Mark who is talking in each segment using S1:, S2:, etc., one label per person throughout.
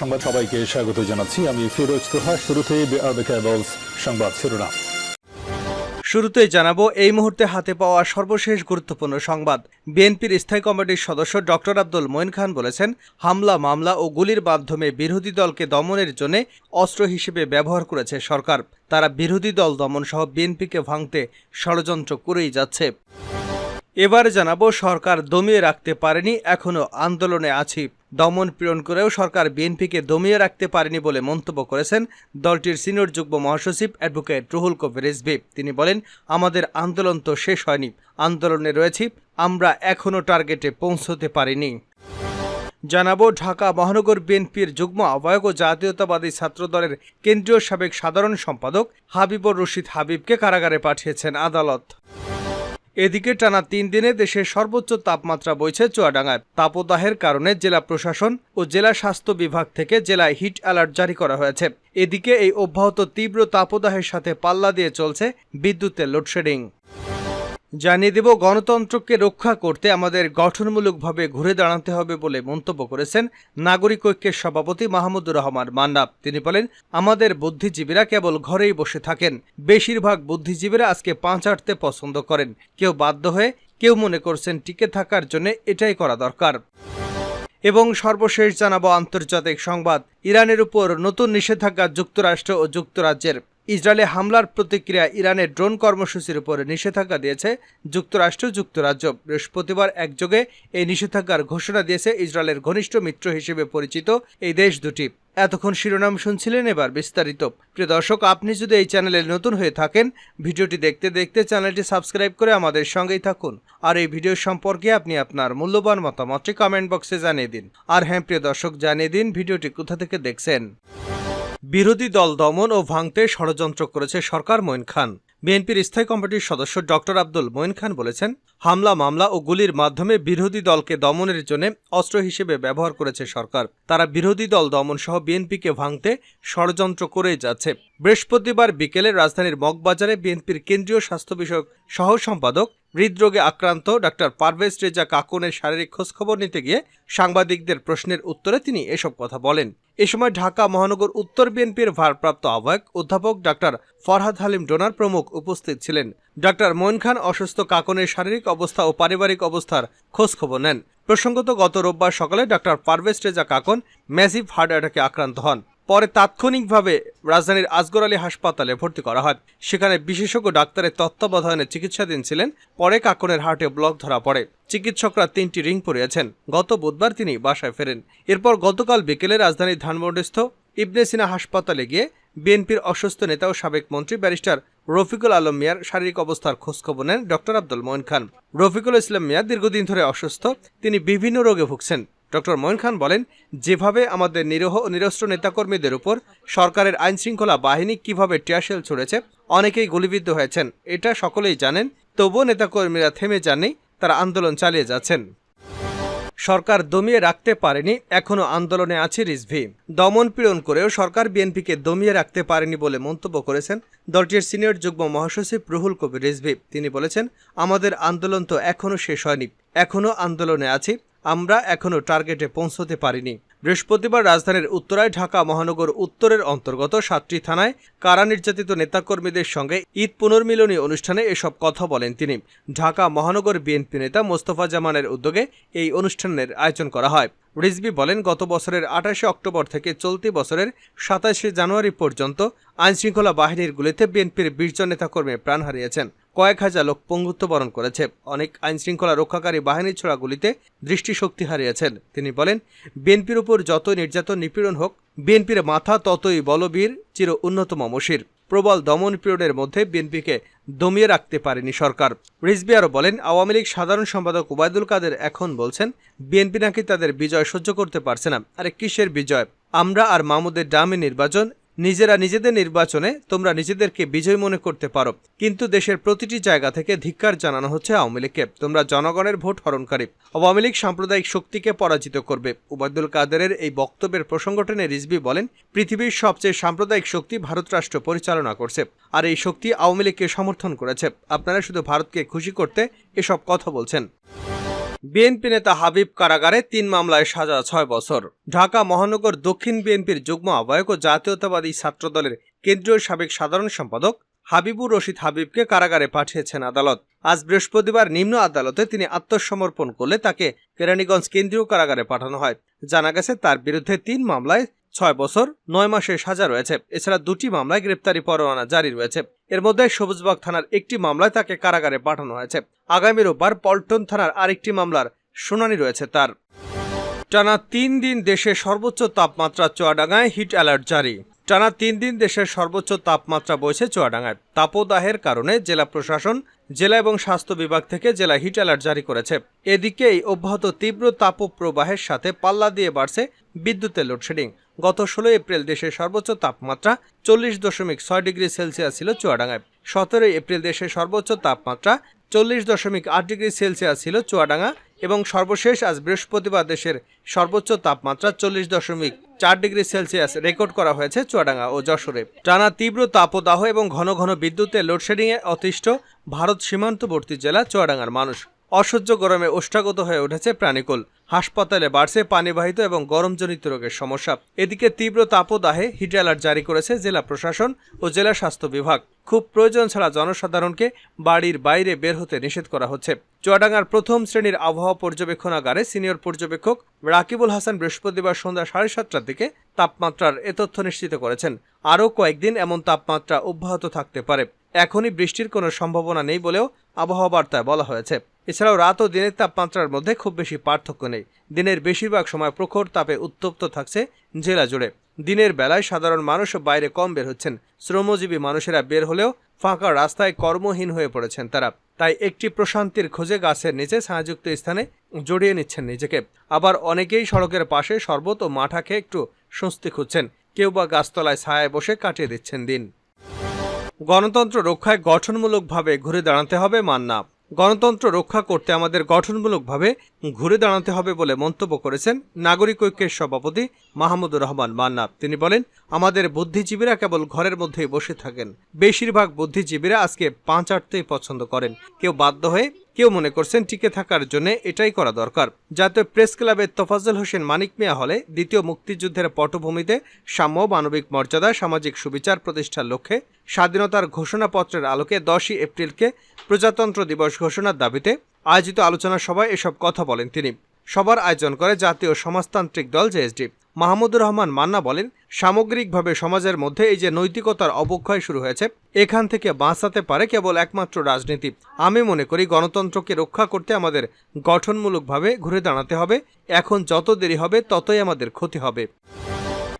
S1: সংবাদ সবাইকে স্বাগত জানাচ্ছি। আমি ফিরোজ তোহা। কেবলস সংবাদ শিরোনাম।
S2: শুরুতেই জানাব, এই মুহূর্তে হাতে পাওয়া সর্বশেষ গুরুত্বপূর্ণ সংবাদ। বিএনপির স্থায়ী কমিটির সদস্য ডক্টর আব্দুল মঈন খান বলেছেন, হামলা, মামলা ও গুলির মাধ্যমে বিরোধী দলকে দমনের জন্য অস্ত্র হিসেবে ব্যবহার করেছে সরকার। তারা বিরোধী দল দমন সহ বিএনপিকে ভাঙতে ষড়যন্ত্র করেই যাচ্ছে। এবার জানাব, সরকার দমিয়ে রাখতে পারেনি এখনও আন্দোলনে আছি। দমন পীড়ন করেও সরকার বিএনপিকে দমিয়ে রাখতে পারেনি বলে মন্তব্য করেছেন দলটির সিনিয়র যুগ্ম মহাসচিব অ্যাডভোকেট রুহুল কবির রিজভি। তিনি বলেন, আমাদের আন্দোলন তো শেষ হয়নি। আন্দোলনে রয়েছি, আমরা এখনও টার্গেটে পৌঁছতে পারিনি। জানাব, ঢাকা মহানগর বিএনপির যুগ্ম আহ্বায়ক ও জাতীয়তাবাদী ছাত্রদলের কেন্দ্রীয় সাবেক সাধারণ সম্পাদক হাবিবুর রশিদ হাবিবকে কারাগারে পাঠিয়েছেন আদালত। এদিকে টানা তিন দিনে দেশের সর্বোচ্চ তাপমাত্রা বইছে চুয়াডাঙ্গায়। তাপদাহের কারণে জেলা প্রশাসন ও জেলা স্বাস্থ্য বিভাগ থেকে জেলায় হিট অ্যালার্ট জারি করা হয়েছে। এদিকে এই অব্যাহত তীব্র তাপদাহের সাথে পাল্লা দিয়ে চলছে বিদ্যুতের লোডশেডিং। জানিয়ে দেব, গণতন্ত্রকে রক্ষা করতে আমাদের গঠনমূলকভাবে ঘুরে দাঁড়াতে হবে বলে মন্তব্য করেছেন নাগরিক ঐক্যের সভাপতি মাহমুদুর রহমান মান্না। তিনি বলেন, আমাদের বুদ্ধিজীবীরা কেবল ঘরেই বসে থাকেন। বেশিরভাগ বুদ্ধিজীবীরা আজকে পাঁচ আটতে পছন্দ করেন। কেউ বাধ্য হয়ে, কেউ মনে করছেন টিকে থাকার জন্য এটাই করা দরকার। এবং সর্বশেষ জানাব আন্তর্জাতিক সংবাদ। ইরানের উপর নতুন নিষেধাজ্ঞা যুক্তরাষ্ট্র ও যুক্তরাজ্যের ইসরায়েলে হামলার প্রতিক্রিয়া ইরানের ড্রোন কর্মসূচির উপর নিষেধাজ্ঞা দিয়েছে যুক্তরাষ্ট্র যুক্তরাজ্য। বৃহস্পতিবার একযোগে এই নিষেধাজ্ঞার ঘোষণা দিয়েছে ইসরায়েলের ঘনিষ্ঠ মিত্র হিসেবে পরিচিত এই দেশ দুটি। এতক্ষণ শিরোনাম শুনছিলেন এবার বিস্তারিত। প্রিয় দর্শক, আপনি যদি এই চ্যানেলে নতুন হয়ে থাকেন, ভিডিওটি দেখতে দেখতে চ্যানেলটি সাবস্ক্রাইব করে আমাদের সঙ্গেই থাকুন। আর এই ভিডিও সম্পর্কে আপনি আপনার মূল্যবান মতামতটি কমেন্ট বক্সে জানিয়ে দিন। আর হ্যাঁ প্রিয় দর্শক, জানিয়ে দিন ভিডিওটি কোথা থেকে দেখছেন। বিরোধী দল দমন ও ভাঙতে ষড়যন্ত্র করেছে সরকার মঈন খান। বিএনপির স্থায়ী কমিটির সদস্য ডক্টর আব্দুল মঈন খান বলেছেন, হামলা, মামলা ও গুলির মাধ্যমে বিরোধী দলকে দমনের জন্য অস্ত্র হিসেবে ব্যবহার করেছে সরকার। তারা বিরোধী দল দমন সহ বিএনপিকে ভাঙতে ষড়যন্ত্র করেই যাচ্ছে। বৃহস্পতিবার বিকেলে রাজধানীর মগবাজারে বিএনপির কেন্দ্রীয় স্বাস্থ্য বিষয়ক সহ সম্পাদক হৃদরোগে আক্রান্ত ডাক্তার পারভেজ রেজা কাকুনের শারীরিক খোঁজখবর নিতে গিয়ে সাংবাদিকদের প্রশ্নের উত্তরে তিনি এসব কথা বলেন। এ সময় ঢাকা মহানগর উত্তর বিএনপির ভারপ্রাপ্ত আহ্বায়ক অধ্যাপক ডাক্তার ফরহাদ হালিম ডোনার প্রমুখ উপস্থিত ছিলেন। ডাক্তার মঈন খান অসুস্থ কাকনের শারীরিক অবস্থা ও পারিবারিক অবস্থার খোঁজখবর নেন। প্রসঙ্গত গত রোববার সকালে doctor Parvez Reza Kakon massive heart অ্যাটাকে আক্রান্ত হন। পরে তাৎক্ষণিকভাবে রাজধানীর আজগর আলী হাসপাতালে ভর্তি করা হয়। সেখানে বিশেষজ্ঞ ডাক্তারের তত্ত্বাবধানে চিকিৎসাধীন ছিলেন। পরে কাকনের হার্টে ব্লক ধরা পড়ে। চিকিৎসকরা তিনটি রিং পরিয়েছেন। গত বুধবার তিনি বাসায় ফেরেন। এরপর গতকাল বিকেলে রাজধানীর ধানমন্ডিস্থ ইবনে সিনা হাসপাতালে গিয়ে বিএনপির অসুস্থ নেতা ও সাবেক মন্ত্রী ব্যারিস্টার রফিকুল আলম মিয়ার শারীরিক অবস্থার খোঁজখবর নেন ডক্টর আব্দুল মঈন খান। রফিকুল ইসলাম মিয়া দীর্ঘদিন ধরে অসুস্থ। তিনি বিভিন্ন রোগে ভুগছেন। ডক্টর মঈন খান বলেন, যেভাবে আমাদের নিরহ নিরস্ত্র নেতাকর্মীদের উপর সরকারের আইনশৃঙ্খলা বাহিনী কীভাবে টিয়াশেল ছুড়েছে, অনেকেই গুলিবিদ্ধ হয়েছেন। এটা সকলেই জানেন, তবুও নেতাকর্মীরা থেমে যাননি, তারা আন্দোলন চালিয়ে যাচ্ছেন। সরকার দমিয়ে রাখতে পারেনি এখনও আন্দোলনে আছে রিজভি। দমন পীড়ন করেও সরকার বিএনপিকে দমিয়ে রাখতে পারেনি বলে মন্তব্য করেছেন দলটির সিনিয়র যুগ্ম মহাসচিব রুহুল কবির রিজভি। তিনি বলেছেন, আমাদের আন্দোলন তো এখনও শেষ হয়নি এখনও আন্দোলনে আছি। আমরা এখনও টার্গেটে পৌঁছতে পারিনি। বৃহস্পতিবার রাজধানীর উত্তরায় ঢাকা মহানগর উত্তরের অন্তর্গত সাতটি থানায় কারা নির্যাতিত নেতাকর্মীদের সঙ্গে ঈদ পুনর্মিলনী অনুষ্ঠানে এসব কথা বলেন তিনি। ঢাকা মহানগর বিএনপি নেতা মোস্তফা জামানের উদ্যোগে এই অনুষ্ঠানের আয়োজন করা হয়। রিজবি বলেন, গত বছরের আঠাশে অক্টোবর থেকে চলতি বছরের সাতাশে জানুয়ারি পর্যন্ত আইনশৃঙ্খলা বাহিনীর গুলিতে বিএনপির বিশ জন নেতাকর্মী প্রাণ হারিয়েছেন। কয়েক হাজার লোক পঙ্গুত্ব বরণ করেছে। অনেক আইনশৃঙ্খলা রক্ষাকারী বাহিনীর ছোড়া গুলিতে দৃষ্টিশক্তি হারিয়েছেন। তিনি বলেন, বিএনপির উপর যত নির্যাতন, নিপীড়ন হোক, বিএনপির মাথা ততই বলবীর, চির উন্নতম মশির। প্রবল দমন পিরিয়ডের মধ্যে বিএনপিকে দমিয়ে রাখতে পারেনি সরকার। রিজবি আরও বলেন, আওয়ামী লীগ সাধারণ সম্পাদক ওবায়দুল কাদের এখন বলছেন, বিএনপি নাকি তাদের বিজয় সহ্য করতে পারছে না। আরে কিসের বিজয়? আমরা আর মামুদের ডামি নির্বাচন নিজেরা নিজেদের নির্বাচনে তোমরা নিজেদেরকে বিজয় মনে করতে পারো। কিন্তু দেশের প্রতিটি জায়গা থেকে ধিক্কার জানানো হচ্ছে আওয়ামী লীগকে। তোমরা জনগণের ভোট হরণকারী। আওয়ামী লীগ সাম্প্রদায়িক শক্তিকে পরাজিত করবে। উবায়দুল কাদেরের এই বক্তব্যের প্রসঙ্গ টেনে রিজবি বলেন, পৃথিবীর সবচেয়ে সাম্প্রদায়িক শক্তি ভারত রাষ্ট্র পরিচালনা করছে, আর এই শক্তি আওয়ামী লীগকে সমর্থন করেছে। আপনারা শুধু ভারতকে খুশি করতে এসব কথা বলছেন। বিএনপি নেতা হাবিব কারাগারে তিন মামলায় সাজা, ছয় বছর। ঢাকা মহানগর দক্ষিণ বিএনপির যুগ্ম আহ্বায়ক ও জাতীয়তাবাদী ছাত্রদলের কেন্দ্রীয় সাবেক সাধারণ সম্পাদক হাবিবুর রশিদ হাবিবকে কারাগারে পাঠিয়েছেন আদালত। আজ বৃহস্পতিবার নিম্ন আদালতে তিনি আত্মসমর্পণ করলে তাকে কেরানীগঞ্জ কেন্দ্রীয় কারাগারে পাঠানো হয়। জানা গেছে, তার বিরুদ্ধে তিন মামলায় ছয় বছর, নয় মাসের সাজা রয়েছে। এছাড়া দুটি মামলায় গ্রেপ্তারি পরোয়ানা জারি রয়েছে। এর মধ্যে সবুজবাগ থানার একটি মামলায় তাকে কারাগারে পাঠানো হয়েছে। আগামী রোববার পল্টন থানার আরেকটি মামলার শুনানি রয়েছে তার। টানা তিন দিন দেশে সর্বোচ্চ তাপমাত্রা চুয়াডাঙ্গায় হিট অ্যালার্ট জারি। টানা তিন দিন দেশের সর্বোচ্চ তাপমাত্রা বইছে চুয়াডাঙ্গায়। তাপদাহের কারণে জেলা প্রশাসন, জেলা এবং স্বাস্থ্য বিভাগ থেকে জেলা হিট অ্যালার্ট জারি করেছে। এদিকে এই অব্যাহত তীব্র তাপপ্রবাহের সাথে পাল্লা দিয়ে বাড়ছে বিদ্যুতের লোডশেডিং। গত ষোলো এপ্রিল দেশের সর্বোচ্চ তাপমাত্রা চল্লিশ দশমিক ছয় ডিগ্রি সেলসিয়াস ছিল চুয়াডাঙ্গায়। সতেরোই এপ্রিল দেশের সর্বোচ্চ তাপমাত্রা চল্লিশ দশমিক আট ডিগ্রি সেলসিয়াস ছিল চুয়াডাঙ্গা এবং সর্বশেষ আজ বৃহস্পতিবার দেশের সর্বোচ্চ তাপমাত্রা চল্লিশ দশমিক চার ডিগ্রি সেলসিয়াস রেকর্ড করা হয়েছে চুয়াডাঙ্গা ও যশোরে। টানা তীব্র তাপদাহ এবং ঘন ঘন বিদ্যুতের লোডশেডিংয়ে অতিষ্ঠ ভারত সীমান্তবর্তী জেলা চুয়াডাঙ্গার মানুষ। অসহ্য গরমে ওষ্ঠাগত হয়ে উঠেছে প্রাণীকুল। হাসপাতালে বাড়ছে পানিবাহিত এবং গরমজনিত রোগের সমস্যা। এদিকে তীব্র তাপদাহে হিট অ্যালার্ট জারি করেছে জেলা প্রশাসন ও জেলা স্বাস্থ্য বিভাগ। খুব প্রয়োজন ছাড়া জনসাধারণকে বাড়ির বাইরে বের হতে নিষেধ করা হচ্ছে। চুয়াডাঙ্গার প্রথম শ্রেণির আবহাওয়া পর্যবেক্ষণাগারে সিনিয়র পর্যবেক্ষক রাকিবুল হাসান বৃহস্পতিবার সন্ধ্যা সাড়ে সাতটার দিকে তাপমাত্রার এ তথ্য নিশ্চিত করেছেন। আরও কয়েকদিন এমন তাপমাত্রা অব্যাহত থাকতে পারে। এখনই বৃষ্টির কোনো সম্ভাবনা নেই বলেও আবহাওয়া বার্তায় বলা হয়েছে। এছাড়াও রাত ও দিনের তাপমাত্রার মধ্যে খুব বেশি পার্থক্য নেই। দিনের বেশিরভাগ সময় প্রখর তাপে উত্তপ্ত থাকছে জেলা জুড়ে। দিনের বেলায় সাধারণ মানুষ বাইরে কম বের হচ্ছেন। শ্রমজীবী মানুষেরা বের হলেও ফাঁকা রাস্তায় কর্মহীন হয়ে পড়েছেন তারা। তাই একটি প্রশান্তির খোঁজে গাছের নিচে ছায়াযুক্ত স্থানে জড়িয়ে নিচ্ছেন নিজেকে। আবার অনেকেই সড়কের পাশে শরবত ও মাঠা খেয়ে একটু স্বস্তি খুঁজছেন। কেউ বা গাছতলায় ছায়ায় বসে কাটিয়ে দিচ্ছেন দিন। গণতন্ত্র রক্ষায় গঠনমূলকভাবে ঘুরে দাঁড়াতে হবে মান্না। গণতন্ত্র রক্ষা করতে আমাদের গঠনমূলকভাবে ঘুরে দাঁড়াতে হবে বলে মন্তব্য করেছেন নাগরিক ঐক্যের সভাপতি মাহমুদুর রহমান মান্না। তিনি বলেন, আমাদের বুদ্ধিজীবীরা কেবল ঘরের মধ্যেই বসে থাকেন। বেশিরভাগ বুদ্ধিজীবীরা আজকে পাঁচ আটতেই পছন্দ করেন। কেউ বাধ্য হয়ে কেউ মনে করছেন টিকে থাকার জন্য এটাই করা দরকার। জাতীয় প্রেস ক্লাবের তোফাজ্জল হোসেন মানিক মিয়া হলে দ্বিতীয় মুক্তিযুদ্ধের পটভূমিতে সাম্য মানবিক মর্যাদা, সামাজিক সুবিচার প্রতিষ্ঠার লক্ষ্যে স্বাধীনতার ঘোষণাপত্রের আলোকে দশই এপ্রিলকে প্রজাতন্ত্র দিবস ঘোষণার দাবিতে আয়োজিত আলোচনা সভায় এসব কথা বলেন তিনি। সবার আয়োজন করে জাতীয় সমাজতান্ত্রিক দল জেএসডি মাহমুদুর রহমান মান্না বলেন, সামগ্রিকভাবে সমাজের মধ্যে এই যে নৈতিকতার অবক্ষয় শুরু হয়েছে, এখান থেকে বাঁচাতে পারে কেবল একমাত্র রাজনীতি। আমি মনে করি গণতন্ত্রকে রক্ষা করতে আমাদের গঠনমূলকভাবে ঘুরে দাঁড়াতে হবে। এখন যত দেরি হবে, ততই আমাদের ক্ষতি হবে।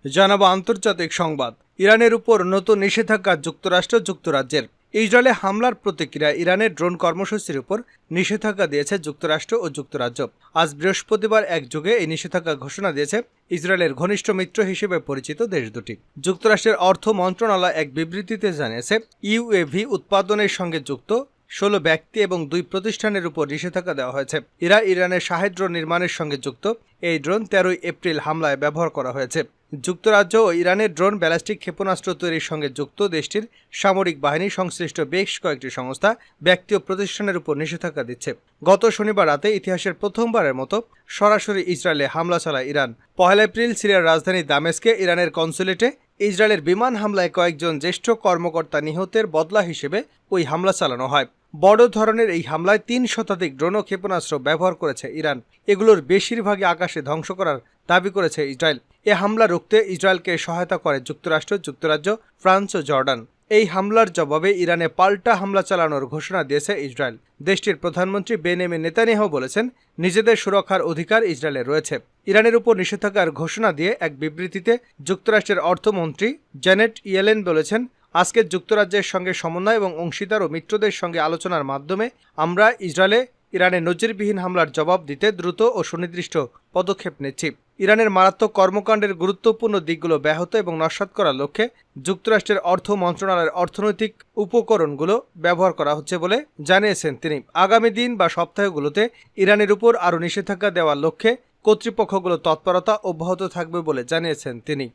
S2: জানাব আন্তর্জাতিক সংবাদ। ইরানের উপর নতুন নিষেধাজ্ঞা যুক্তরাষ্ট্র, যুক্তরাজ্যের। ইসরায়েলে হামলার প্রতিক্রিয়া ইরানের ড্রোন কর্মসূচির উপর নিষেধাজ্ঞা দিয়েছে যুক্তরাষ্ট্র ও যুক্তরাজ্য। আজ বৃহস্পতিবার এক যুগে এই নিষেধাজ্ঞা ঘোষণা দিয়েছে ইসরায়েলের ঘনিষ্ঠ মিত্র হিসেবে পরিচিত দেশ দুটি। যুক্তরাষ্ট্রের অর্থ মন্ত্রণালয় এক বিবৃতিতে জানিয়েছে, ইউএভি উৎপাদনের সঙ্গে যুক্ত ষোলো ব্যক্তি এবং দুই প্রতিষ্ঠানের উপর নিষেধাজ্ঞা দেওয়া হয়েছে। ইরা ইরানের শাহেদ ড্রোন নির্মাণের সঙ্গে যুক্ত এই ড্রোন তেরোই এপ্রিল হামলায় ব্যবহার করা হয়েছে। যুক্তরাজ্য ও ইরানের ড্রোন ব্যালিস্টিক ক্ষেপণাস্ত্র তৈরির সঙ্গে যুক্ত দেশটির সামরিক বাহিনী সংশ্লিষ্ট বেশ কয়েকটি সংস্থা ব্যক্তি ও প্রতিষ্ঠানের উপর নিষেধাজ্ঞা দিচ্ছে। গত শনিবার রাতে ইতিহাসের প্রথমবারের মতো সরাসরি ইসরায়েলে হামলা চালায় ইরান। পহেলা এপ্রিল সিরিয়ার রাজধানী দামেস্কে ইরানের কনসুলেটে ইসরায়েলের বিমান হামলায় কয়েকজন জ্যেষ্ঠ কর্মকর্তা নিহতের বদলা হিসেবে ওই হামলা চালানো হয়। বড় ধরনের এই হামলায় তিন শতাধিক ড্রোন ক্ষেপণাস্ত্র ব্যবহার করেছে ইরান। এগুলোর বেশিরভাগই আকাশে ধ্বংস করার দাবি করেছে ইসরায়েল। এ হামলা রুখতে ইসরায়েলকে সহায়তা করে যুক্তরাষ্ট্র, যুক্তরাজ্য, ফ্রান্স ও জর্ডান। এই হামলার জবাবে ইরানে পাল্টা হামলা চালানোর ঘোষণা দিয়েছে ইসরায়েল। দেশটির প্রধানমন্ত্রী বেনেমে নেতানিয়াহু বলেছেন, নিজেদের সুরক্ষার অধিকার ইসরায়েলের রয়েছে। ইরানের উপর নিষেধাজ্ঞার ঘোষণা দিয়ে এক বিবৃতিতে যুক্তরাষ্ট্রের অর্থমন্ত্রী জেনেট ইয়েলেন বলেছেন, আজকে যুক্তরাজ্যের সঙ্গে সমন্বয় এবং অংশীদার ও মিত্রদের সঙ্গে আলোচনার মাধ্যমে আমরা ইসরায়েলে ইরানের নজিরবিহীন হামলার জবাব দিতে দ্রুত ও সুনির্দিষ্ট পদক্ষেপ নিচ্ছি। ইরানের মারাত্মক কর্মকাণ্ডের গুরুত্বপূর্ণ দিকগুলো ব্যাহত এবং নস্বাত করার লক্ষ্যে যুক্তরাষ্ট্রের অর্থ মন্ত্রণালয়ের অর্থনৈতিক উপকরণগুলো ব্যবহার করা হচ্ছে বলে জানিয়েছেন তিনি। আগামী দিন বা সপ্তাহগুলোতে ইরানের উপর আরও নিষেধাজ্ঞা দেওয়ার লক্ষ্যে কর্তৃপক্ষগুলো তৎপরতা অব্যাহত থাকবে বলে জানিয়েছেন তিনি।